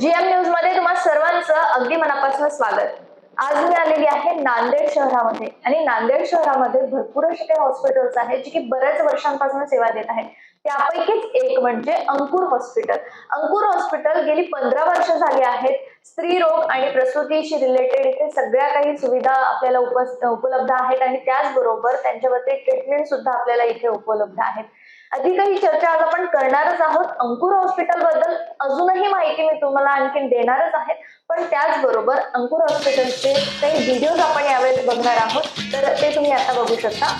GM न्यूजमध्ये तुम्हा सर्वांचं अगदी मनापासून स्वागत. आज मी आलेली आहे नांदेड शहरामध्ये आणि नांदेड शहरामध्ये भरपूर असे काही हॉस्पिटल्स आहेत जे की बऱ्याच वर्षांपासून सेवा देत आहेत. त्यापैकीच एक म्हणजे अंकुर हॉस्पिटल अंकुर हॉस्पिटल गेली पंधरा वर्ष झाली आहेत. स्त्री रोग आणि प्रसूतीशी रिलेटेड इथे सगळ्या काही सुविधा आपल्याला उपस- उपलब्ध आहेत आणि त्याचबरोबर त्यांच्यावरती ट्रीटमेंट सुद्धा आपल्याला इथे उपलब्ध आहेत. आधी काही चर्चा आज आपण करणारच आहोत. अंकुर हॉस्पिटलबद्दल अजूनही माहिती मी तुम्हाला आणखीन देणारच आहे. पण त्याचबरोबर अंकुर हॉस्पिटलचे काही व्हिडिओज आपण यावेळेस बघणार आहोत. तर ते तुम्ही आता बघू शकता.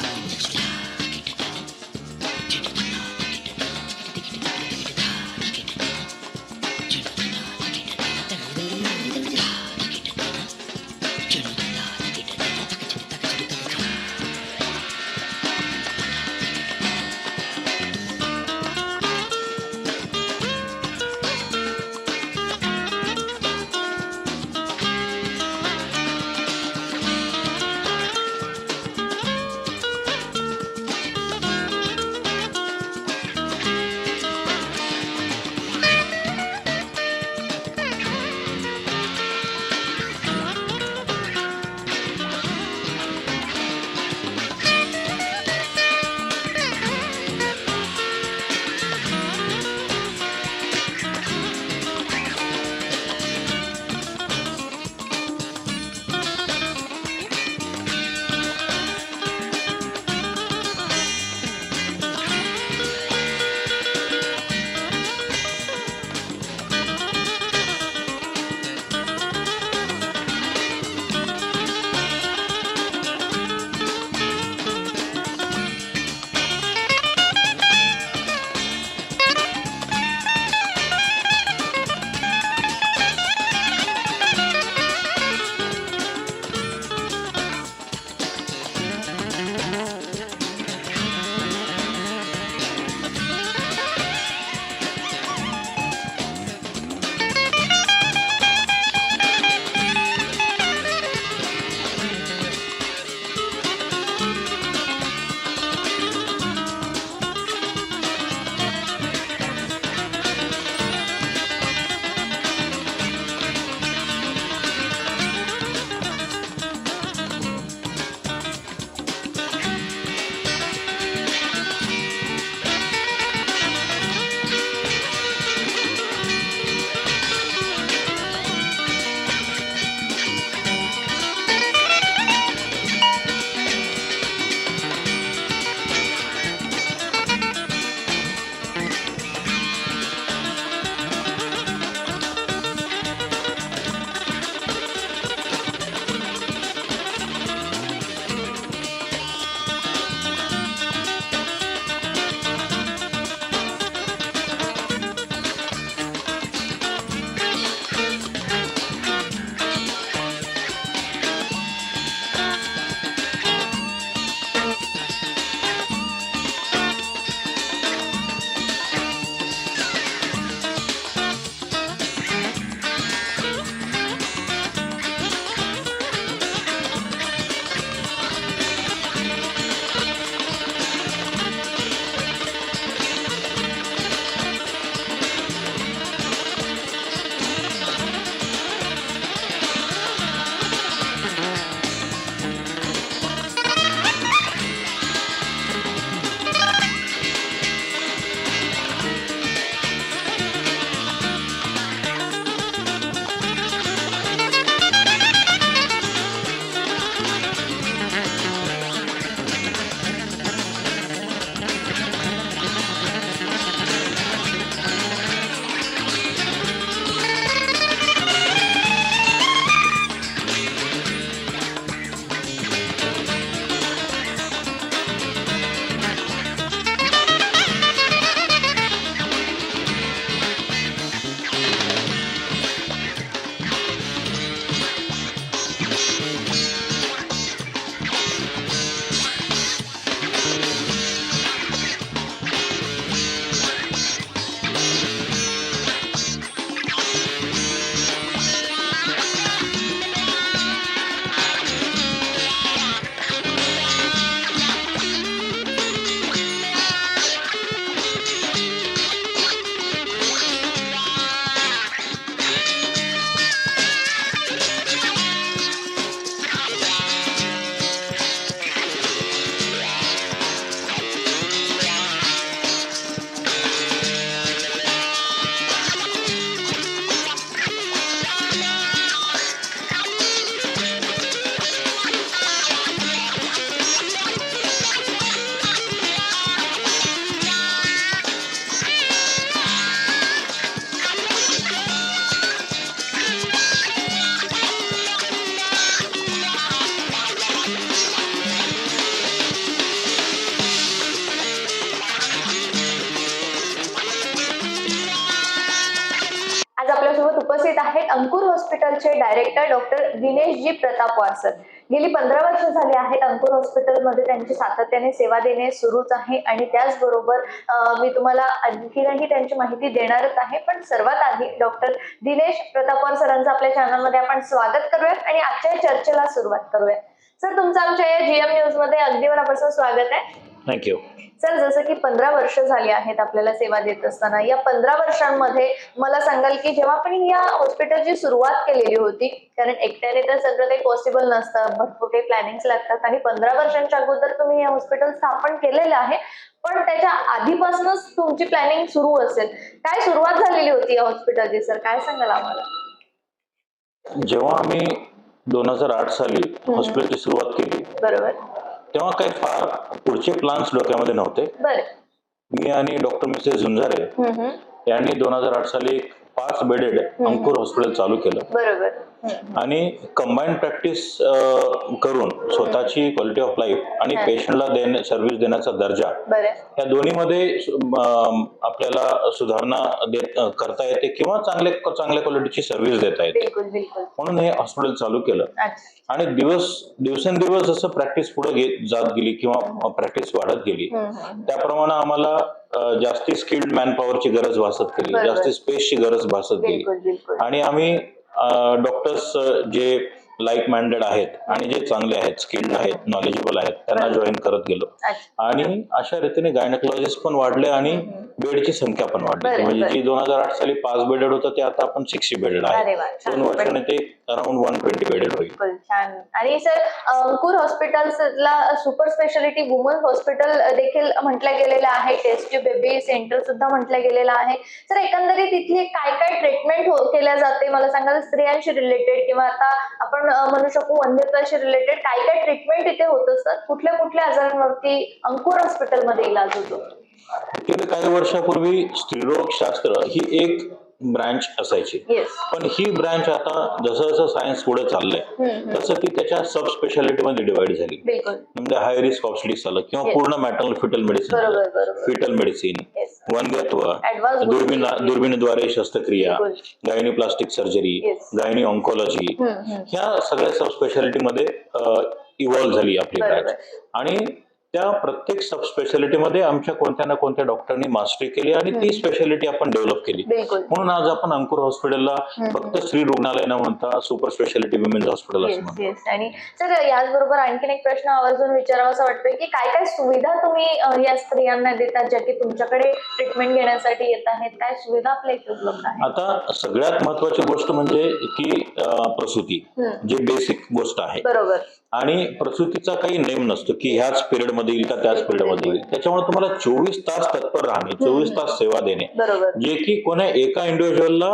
उपस्थित आहेत अंकुर हॉस्पिटलचे director doctor Dineshji Pratapwar sir गेली पंधरा वर्ष झाली आहेत अंकुर हॉस्पिटलमध्ये त्यांची सातत्याने सेवा देणे सुरूच आहे आणि त्याचबरोबर मी तुम्हाला आणखीनही त्यांची माहिती देणारच आहे. पण सर्वात आधी डॉक्टर दिनेश प्रतापवार सरांचं आपल्या चॅनलमध्ये आपण स्वागत करूयात आणि आजच्या चर्चेला सुरुवात करूया सर तुमचं आमच्या या जीएम न्यूजमध्ये अगदी मनापासून स्वागत आहे. थँक्यू सर जसं की पंधरा वर्ष झाली आहेत आपल्याला सेवा देत असताना या पंधरा वर्षांमध्ये मला सांगाल की जेव्हा आपण या हॉस्पिटलची सुरुवात केलेली होती कारण एकट्याने तर सगळं काही पॉसिबल नसतं भरपूर काही प्लॅनिंग लागतात. आणि पंधरा वर्षांच्या अगोदर तुम्ही हे हॉस्पिटल स्थापन केलेलं आहे पण त्याच्या आधीपासूनच तुमची प्लॅनिंग सुरू असेल. काय सुरुवात झालेली होती या हॉस्पिटलची सर? काय सांगाल आम्हाला? जेव्हा आम्ही दोन हजार आठ साली हॉस्पिटलची सुरुवात केली बरोबर. तेव्हा काही फार पुढचे प्लान्स डोक्यामध्ये नव्हते बरं मी आणि डॉक्टर मिसेस हम्म. यांनी दोन हजार आठ साली एक पाच बेडेड अंकुर हॉस्पिटल चालू केलं बरोबर. आणि कंबाईन प्रॅक्टिस करून स्वतःची क्वालिटी ऑफ लाईफ आणि. पेशंटला देणे सर्व्हिस देण्याचा दर्जा या दोन्हीमध्ये आपल्याला सुधारणा करता येते किंवा चांगले चांगल्या क्वालिटीची सर्व्हिस देता येते. बिलकुल बिलकुल. म्हणून हे हॉस्पिटल चालू केलं. आणि दिवस दिवसेंदिवस जसं प्रॅक्टिस पुढे जात गेली किंवा प्रॅक्टिस वाढत गेली. त्याप्रमाणे आम्हाला जास्ती स्किल्ड मॅन पॉवरची गरज भासत गेली. जास्ती स्पेसची गरज भासत गेली. आणि आम्ही डॉक्टर्स जे लाईक माइंडेड आहेत आणि जे चांगले आहेत स्किल्ड आहेत नॉलेजेबल आहेत त्यांना. जॉईन करत गेलो. आणि अशा रीतीने गायनकोलॉजिस्ट पण वाढले आणि बेडची संख्या पण वाढली. बरं, म्हणजे बरं. जी दोन हजार आठ साली पाच बेडेड होतं ते आता आपण सिक्स्टी बेडेड आहे. वा छान. दोन वर्षाने ते अराउंड वन ट्वेंटी बेडेड होईल. बिलकुल छान. आणि सर अंकुर हॉस्पिटलला सुपर स्पेशालिटी वुमन हॉस्पिटल देखील म्हटलं गेलेलं आहे. टेस्ट बेबी सेंटर सुद्धा म्हटलं गेलेलं आहे. सर एकंदरीत इथली काय काय ट्रीटमेंट हो केल्या जाते? मला सांगाल स्त्रियांशी रिलेटेड किंवा आता आपण अं, म्हणू शकू वंध्यत्वाशी रिलेटेड काय काय ट्रीटमेंट इथे होत असतात कुठल्या कुठल्या आजारांवरती अंकुर हॉस्पिटलमध्ये इलाज होतो? गेल्या काही वर्षापूर्वी स्त्रीरोग शास्त्र ही एक ब्रांच असायची. पण ही ब्रांच आता जसं जसं सायन्स पुढे चाललंय तसं ती त्याच्या सब स्पेशालिटी मध्ये डिवाइड झाली. म्हणजे हाय रिस्क ऑप्सलिस झालं किंवा. पूर्ण maternal fetal medicine fetal medicine Advanced दुर्बिण. दुर्बिणीद्वारे शस्त्रक्रिया gynae plastic surgery. Gynae oncology. ह्या सगळ्या सब स्पेशालिटी मध्ये इव्हॉल्व्ह झाली आपली. ब्रँच आणि त्या प्रत्येक सब स्पेशालिटी मध्ये आमच्या कोणत्या ना कोणत्या डॉक्टरांनी मास्टरी केली आणि ती स्पेशालिटी आपण डेव्हलप केली. म्हणून आज आपण अंकुर हॉस्पिटलला फक्त स्त्री रुग्णालय न म्हणता सुपर स्पेशालिटी विमेन्स हॉस्पिटल असं आणि सर याचबरोबर आणखीन एक प्रश्न आवर्जून विचारावा असं वाटतोय की काय काय सुविधा तुम्ही या स्त्रियांना देतात ज्या की तुमच्याकडे ट्रीटमेंट घेण्यासाठी येत आहेत? काय सुविधा आपल्या इथे उपलब्ध आहेत? आता सगळ्यात महत्वाची गोष्ट म्हणजे की प्रसूती. जे बेसिक गोष्ट आहे. बरोबर. आणि प्रसूतीचा काही नेम नसतो की ह्याच पिरियडमध्ये येईल का त्याच पिरियडमध्ये येईल. त्याच्यामुळे तुम्हाला चोवीस तास तत्पर राहणे चोवीस तास सेवा देणे जे की कोणा एका इंडिव्हिज्युअलला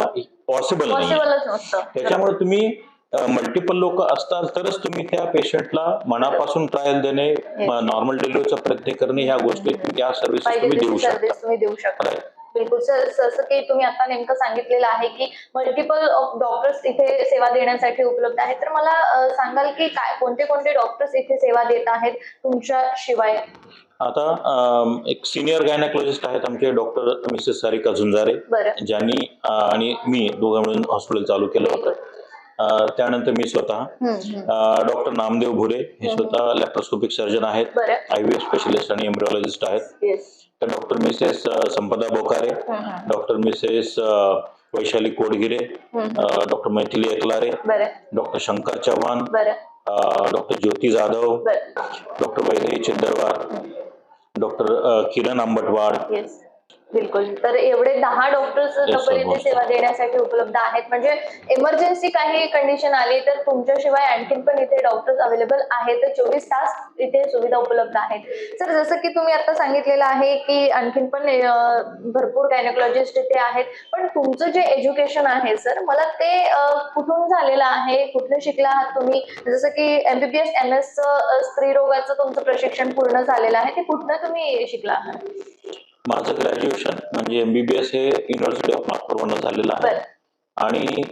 पॉसिबल नाही. त्याच्यामुळे तुम्ही मल्टिपल लोक असताल तरच तुम्ही त्या पेशंटला मनापासून ट्रायल देणे नॉर्मल डिलिव्हरीचा प्रयत्न करणे ह्या गोष्टी या सर्व्हिसेस तुम्ही देऊ शकता. बिलकुल. सर जसं की तुम्ही आता नेमकं सांगितलेलं आहे की मल्टिपल डॉक्टर्स इथे सेवा देण्यासाठी उपलब्ध आहेत. तर मला सांगाल की काय कोणते कोणते डॉक्टर्स इथे सेवा देत आहेत तुमच्या शिवाय? आता एक सिनियर गायनाकोलॉजिस्ट आहेत आमचे डॉक्टर मिसेस सारिका झुंजारे ज्यांनी आणि मी दोघं मिळून हॉस्पिटल चालू केलं होतं. त्यानंतर मी स्वतः. डॉक्टर नामदेव भुरे हे स्वतः लॅप्रोस्कोपिक सर्जन आहेत आय व्ही स्पेशलिस्ट आणि एम्ब्रिओलॉजिस्ट आहेत. तर doctor Mrs Sampada Bokare doctor Mrs Vaishali Kodgire doctor Maithili Ekalare doctor Shankar Chavan doctor Jyoti Jadhav doctor Vaidehi Chindarwar doctor Kiran Ambatwad बिलकुल. तर एवढे दहा डॉक्टर्स almost. सेवा देण्यासाठी उपलब्ध आहेत. म्हणजे इमर्जन्सी काही कंडिशन आली तर तुमच्याशिवाय आणखीन पण इथे डॉक्टर्स अवेलेबल आहेत. तर चोवीस तास इथे सुविधा उपलब्ध आहेत. सर जसं की तुम्ही आता सांगितलेलं आहे की आणखीन पण भरपूर गायनोकॉलॉजिस्ट इथे आहेत. पण तुमचं जे एज्युकेशन आहे सर मला ते कुठून झालेलं आहे? कुठलं शिकला आहात तुम्ही? जसं की एमबीबीएस एम एस स्त्री रोगाचं तुमचं प्रशिक्षण पूर्ण झालेलं आहे. ते कुठनं तुम्ही शिकला आहात? माझं ग्रॅज्युएशन म्हणजे एमबीबीएस हे युनिव्हर्सिटी ऑफ नागपूरवरून झालेलं आहे. आणि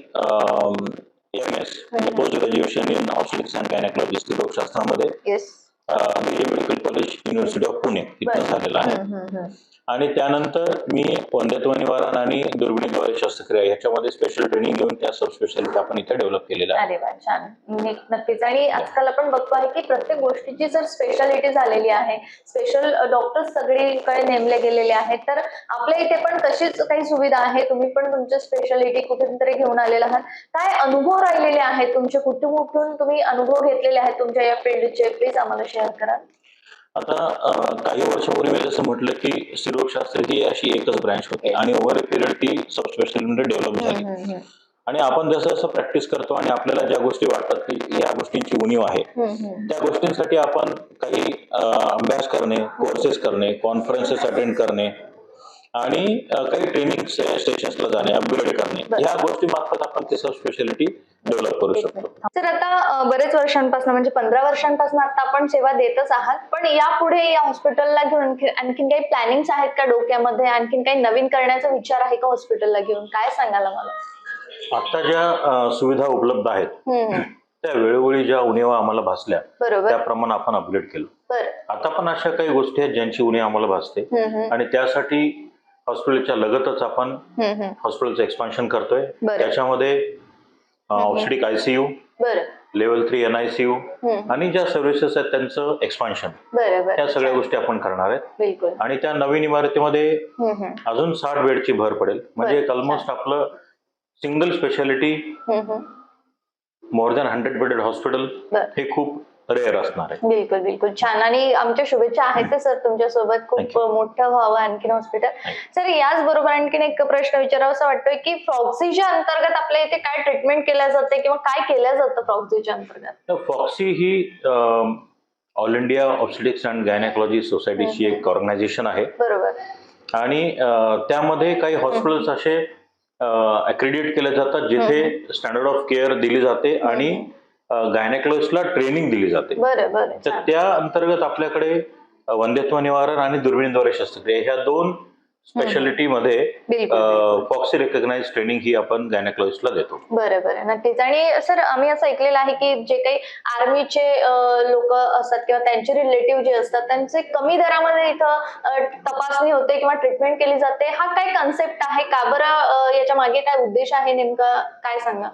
M S post graduation in optics and gynaecology रोगशास्त्रामध्ये yes BJ medical college university of Pune इथं. झालेला आहे. आणि त्यानंतर मी वंध्यत्व निवारण आणि दुर्बिणीद्वारे शस्त्रक्रिया याच्यामध्ये स्पेशल ट्रेनिंग घेऊन त्या सबस्पेशालिटी आपण इथे डेव्हलप केलेल्या आहे. अरे वा छान. नक्कीच. आणि आजकाल आपण बघतो आहे की प्रत्येक गोष्टीची जर स्पेशालिटी झालेली आहे स्पेशल डॉक्टर्स सगळीकडे नेमले गेलेले आहेत तर आपल्या इथे पण तशीच काही सुविधा आहे? तुम्ही पण तुमच्या स्पेशालिटी कुठून तरी घेऊन आलेला आहात. काय अनुभव राहिलेले आहेत तुमचे? कुठून कुठून तुम्ही अनुभव घेतलेले आहेत तुमच्या या फील्डचे प्लीज आम्हाला शेअर करा. आता काही वर्षापूर्वी मी जसं म्हटलं की स्त्रीरोगशास्त्र ही अशी एकच ब्रँच होती आणि ओव्हर पिरियड ती सबस्पेशलिटी डेव्हलप झाली आणि आपण जसं जसं प्रॅक्टिस करतो आणि आपल्याला ज्या गोष्टी वाटतात की या गोष्टींची उणीव आहे. त्या गोष्टींसाठी आपण काही अभ्यास करणे कोर्सेस करणे कॉन्फरन्सेस अटेंड करणे आणि काही ट्रेनिंग स्टेशन्सला जाणे अपग्रेड करणे. या गोष्टी मार्फत आपण ती सबस्पेशालिटी डेव्हलप करू शकतो. सर आता बरेच वर्षांपासून म्हणजे पंधरा वर्षांपासून आता आपण सेवा देतच आहात पण यापुढे या हॉस्पिटलला घेऊन आणखी- आणखीन काही प्लॅनिंग आहेत का डोक्यामध्ये? आणखीन काही नवीन करण्याचा विचार आहे का हॉस्पिटलला घेऊन? काय सांगाल मला आता ज्या सुविधा उपलब्ध आहेत त्या वेळोवेळी ज्या उणीवा आम्हाला भासल्या त्याप्रमाणे आपण अपग्रेड केलं. आता पण अशा काही गोष्टी आहेत ज्यांची उणीव आम्हाला भासते. आणि त्यासाठी हॉस्पिटलच्या लगतच आपण. हॉस्पिटलचं एक्सपान्शन करतोय. त्याच्यामध्ये औषधिक आयसीयू बरं. Level three N I C U hmm, आणि ज्या सर्व्हिसेस आहेत त्यांचं एक्सपान्शन. त्या सगळ्या. गोष्टी आपण करणार आहेत. बिलकुल. आणि त्या नवीन इमारतीमध्ये अजून साठ बेडची भर पडेल. म्हणजे. एक ऑलमोस्ट आपलं single speciality. More than hundred bedded hospital. हे खूप रेअर असणार आहे. बिलकुल बिलकुल. छान. आणि आमच्या शुभेच्छा आहेत सर तुमच्यासोबत खूप. मोठं व्हावं आणखीन हॉस्पिटल सर याचबरोबर आणखीन एक प्रश्न विचारावा असं वाटतोय की फ्रॉक्सीच्या अंतर्गत आपल्या इथे काय ट्रीटमेंट केल्या जाते किंवा काय केलं जातं फ्रॉक्सीच्या अंतर्गत? तर फॉक्सी ही all India obstetrics and gynaecology सोसायटीची एक ऑर्गनायझेशन आहे. बरोबर. आणि त्यामध्ये काही हॉस्पिटल्स असे अक्रेडिट केले जातात जिथे स्टँडर्ड ऑफ केअर दिली जाते आणि गायनेकॉलॉजिस्टला ट्रेनिंग दिली जाते. तर. त्या अंतर्गत आपल्याकडे अ, वंध्यत्व निवारण आणि दुर्बिणीद्वारे शस्त्रक्रिया ह्या दोन स्पेशालिटी मध्ये बिलकुल बिलकुल. फॉक्सी रेकग्नाइज ट्रेनिंग ही आपण गायनेकॉलॉजिस्टला देतो. बरं बरं नक्कीच. आणि सर आम्ही असं ऐकलेलं आहे की जे काही आर्मीचे लोक असतात किंवा त्यांचे रिलेटिव्ह जे असतात त्यांचे कमी दरामध्ये इथं तपासणी होते किंवा ट्रीटमेंट केली जाते. हा काय कन्सेप्ट आहे? का बरं याच्या मागे काय उद्देश आहे नेमका? काय सांगा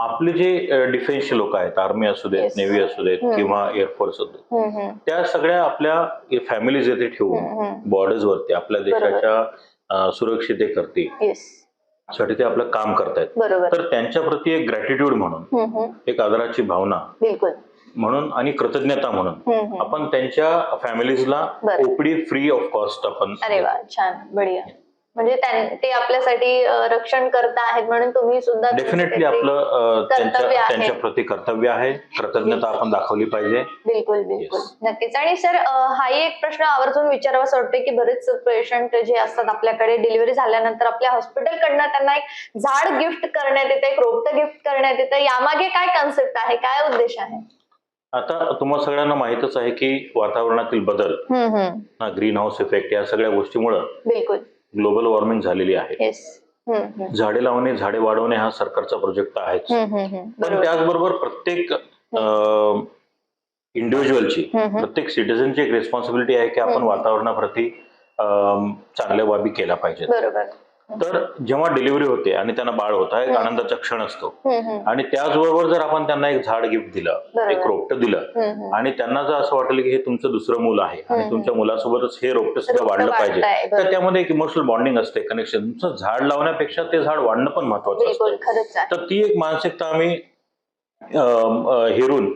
आपले जे डिफेन्सचे लोक आहेत आर्मी असू देत. नेव्ही असू देत. किंवा एअरफोर्स असू देत. त्या सगळ्या आपल्या फॅमिलीज येथे ठेवून. बॉर्डर्स वरती आपल्या. देशाच्या सुरक्षितेकरती साठी ते आपलं काम करतायत तर त्यांच्या प्रती एक ग्रॅटिट्यूड म्हणून. एक आदराची भावना बिलकुल म्हणून आणि कृतज्ञता म्हणून. आपण त्यांच्या फॅमिलीजला. ओपीडी फ्री ऑफ कॉस्ट आपण अरे वा छान बढिया म्हणजे ते आपल्यासाठी रक्षण करत आहेत म्हणून तुम्ही सुद्धा डेफिनेटली आपलं त्यांच्या प्रती कर्तव्य आहे. कृतज्ञता आपण दाखवली पाहिजे. बिलकुल बिलकुल. नक्कीच. आणि सर हाही एक प्रश्न आवर्जून विचारावासा वाटतोय की बरेच पेशंट जे असतात आपल्याकडे डिलिव्हरी झाल्यानंतर आपल्या हॉस्पिटलकडनं त्यांना एक झाड गिफ्ट करण्यात येतं एक रोपटं गिफ्ट करण्यात येतं. यामागे काय कन्सेप्ट आहे? काय उद्देश आहे? आता तुम्हाला सगळ्यांना माहितच आहे की वातावरणातील बदल ग्रीन हाऊस इफेक्ट या सगळ्या गोष्टीमुळं बिलकुल. ग्लोबल वॉर्मिंग झालेली आहे. झाडे लावणे झाडे वाढवणे हा सरकारचा प्रोजेक्ट आहेच. पण बरोबर. त्याचबरोबर प्रत्येक इंडिव्हिज्युअलची. प्रत्येक सिटीजनची एक रिस्पॉन्सिबिलिटी आहे की आपण. वातावरणाप्रती चांगल्या बाबी केल्या पाहिजेत. तर जेव्हा डिलिव्हरी होते आणि त्यांना बाळ होता एक. आनंदाचा क्षण असतो. आणि त्याचबरोबर जर आपण त्यांना एक झाड गिफ्ट दिलं. एक रोपटं दिलं. आणि त्यांना जर असं वाटेल की हे तुमचं दुसरं मूल आहे आणि. तुमच्या मुलासोबतच हे रोपटं सुद्धा वाढलं पाहिजे. तर त्यामध्ये एक इमोशनल बॉन्डिंग असते कनेक्शन तुमचं झाड लावण्यापेक्षा ते झाड वाढणं पण महत्वाचं असतं तर ती एक मानसिकता आम्ही हेरून.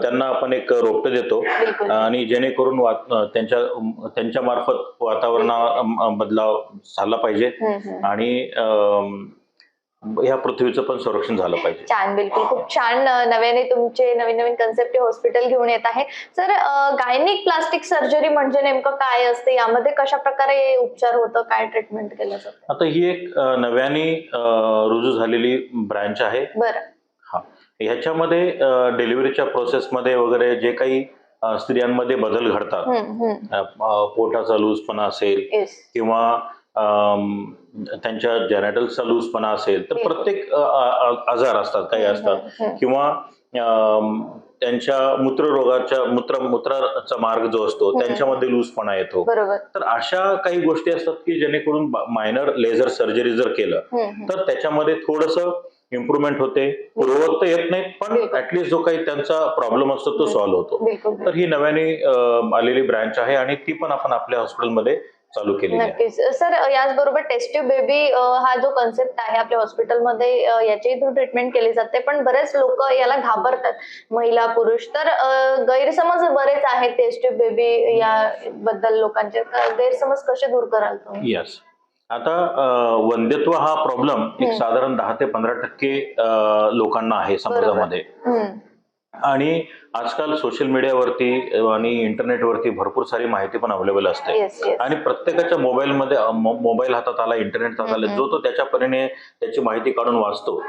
त्यांना आपण एक रोपटं देतो. आणि जेणेकरून त्यांच्या त्यांच्या मार्फत वातावरणा बदलाव झाला पाहिजे. आणि ह्या पृथ्वीचं पण संरक्षण झालं पाहिजे. छान बिलकुल. खूप छान नव्याने तुमचे नवीन नवीन कन्सेप्ट हॉस्पिटल घेऊन येत आहे. सर गायनिक प्लास्टिक सर्जरी म्हणजे नेमकं काय असते? यामध्ये कशा प्रकारे उपचार होतं? काय ट्रीटमेंट केलं जातं? आता ही एक नव्याने रुजू झालेली ब्रँच आहे. बरं. ह्याच्यामध्ये डिलिव्हरीच्या प्रोसेसमध्ये वगैरे जे काही स्त्रियांमध्ये बदल घडतात पोटाचा लूजपणा असेल. किंवा त्यांच्या जेनेटल्सचा लूजपणा असेल तर. प्रत्येक आजार असतात काही असतात. किंवा त्यांच्या मूत्ररोगाच्या मूत्र मूत्राचा मार्ग जो असतो. त्यांच्यामध्ये लूजपणा येतो तर अशा काही गोष्टी असतात की जेणेकरून मायनर लेझर सर्जरी जर केलं. तर त्याच्यामध्ये थोडस इम्प्रुव्हमेंट होते. पूर्ववत तर येत नाहीत पण. ऍटलिस्ट जो काही त्यांचा प्रॉब्लेम असतो तो सॉल्व्ह होतो. बिलकुल तर ही नव्याने आलेली ब्रँच आहे आणि ती पण आपण आपल्या हॉस्पिटलमध्ये चालू आहे. नक्कीच. सर याचबरोबर टेस्टिव्ह बेबी हा जो कन्सेप्ट आहे आपल्या हॉस्पिटलमध्ये याची थ्रू ट्रीटमेंट केली जाते पण बरेच लोक याला घाबरतात. महिला पुरुष तर गैरसमज बरेच आहेत टेस्टिव्ह बेबी या बद्दल लोकांचे. गैरसमज कसे दूर कराल तुम्ही? येस आता वंध्यत्व हा प्रॉब्लेम एक. साधारण दहा ते पंधरा टक्के लोकांना आहे समाजामध्ये. आणि आजकाल सोशल मीडियावरती आणि इंटरनेटवरती भरपूर सारी माहिती पण अवेलेबल असते. आणि प्रत्येकाच्या मोबाईलमध्ये मोबाईल हातात आला इंटरनेट हातात आला. जो तो त्याच्या परीने त्याची माहिती काढून वाचतो.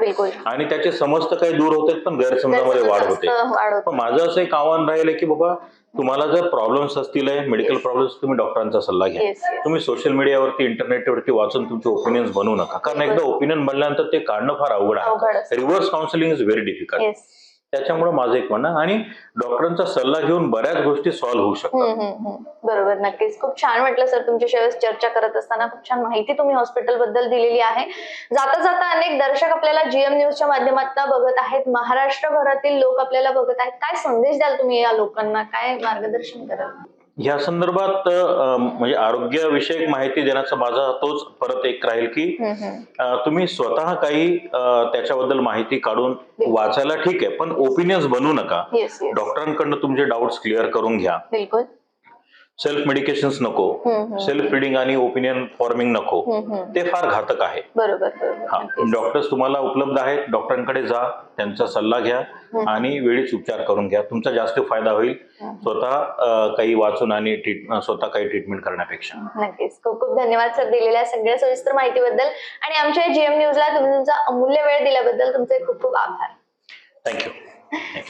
आणि त्याचे समज तर काही दूर होते पण गैरसमजामध्ये वाढ होते. जास्त वाढ होते. पण माझं असं एक आव्हान राहील की बाबा तुम्हाला जर प्रॉब्लेम्स असतील मेडिकल. प्रॉब्लेम्स तुम्ही डॉक्टरांचा सल्ला घ्या तुम्ही सोशल मीडियावरती इंटरनेटवरती वाचून तुमचे ओपिनियन्स बनवू नका कारण. एकदा ओपिनियन बनल्यानंतर ते काढणं फार अवघड आहे असतं. Reverse counselling is very difficult yes त्याच्यामुळे माझं एक म्हणणं आणि डॉक्टरांचा सल्ला घेऊन बऱ्याच गोष्टी सॉल्व्ह होऊ शकतात. बरोबर नक्कीच. खूप छान वाटलं सर तुमच्याशी चर्चा करत असताना. खूप छान माहिती तुम्ही हॉस्पिटलबद्दल दिलेली आहे. जाता जाता अनेक दर्शक आपल्याला जीएम न्यूजच्या माध्यमातून बघत आहेत. महाराष्ट्रभरातील लोक आपल्याला बघत आहेत. काय संदेश द्याल तुम्ही या लोकांना? काय मार्गदर्शन कराल? ह्या संदर्भात म्हणजे आरोग्यविषयक माहिती देण्याचा माझा तोच परत एक राहील की तुम्ही स्वतः काही त्याच्याबद्दल माहिती काढून वाचायला ठीक आहे पण ओपिनियन्स बनवू नका. डॉक्टरांकडनं तुमचे डाऊट्स क्लिअर करून घ्या. बिलकुल. सेल्फ मेडिकेशन्स नको. सेल्फ रिडिंग आणि ओपिनियन फॉर्मिंग नको. ते फार घातक आहे. बरोबर हा. डॉक्टर्स तुम्हाला उपलब्ध आहेत. डॉक्टरांकडे जा त्यांचा सल्ला घ्या आणि वेळीच उपचार करून घ्या. तुमचा जास्त फायदा होईल. स्वतः काही वाचून आणि स्वतः काही ट्रीटमेंट करण्यापेक्षा. नक्कीच. खूप खूप धन्यवाद सर दिलेल्या सगळ्या सविस्तर माहितीबद्दल. आणि आमच्या जीएम न्यूजला तुम्ही तुमचा अमूल्य वेळ दिल्याबद्दल तुमचे खूप खूप आभार. थँक्यू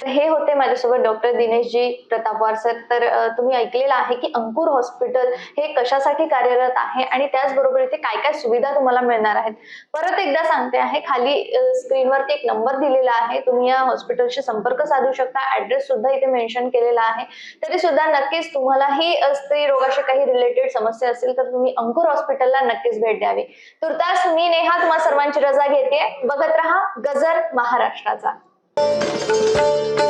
हे होते माझ्यासोबत डॉक्टर दिनेशजी प्रतापवार सर तर तुम्ही ऐकलेलं आहे की अंकुर हॉस्पिटल हे कशासाठी कार्यरत आहे आणि त्याचबरोबर इथे काय काय सुविधा तुम्हाला मिळणार आहेत? परत एकदा सांगते आहे खाली स्क्रीनवरती एक नंबर दिलेला आहे. तुम्ही या हॉस्पिटलशी संपर्क साधू शकता. ऍड्रेस सुद्धा इथे मेन्शन केलेला आहे. तरी सुद्धा नक्कीच तुम्हालाही स्त्री रोगाशी काही रिलेटेड समस्या असेल तर तुम्ही अंकुर हॉस्पिटलला नक्कीच भेट द्यावी. तुर्तास मी नेहा तुम्हा सर्वांची रजा घेते. बघत रहा गजर महाराष्ट्राचा. Música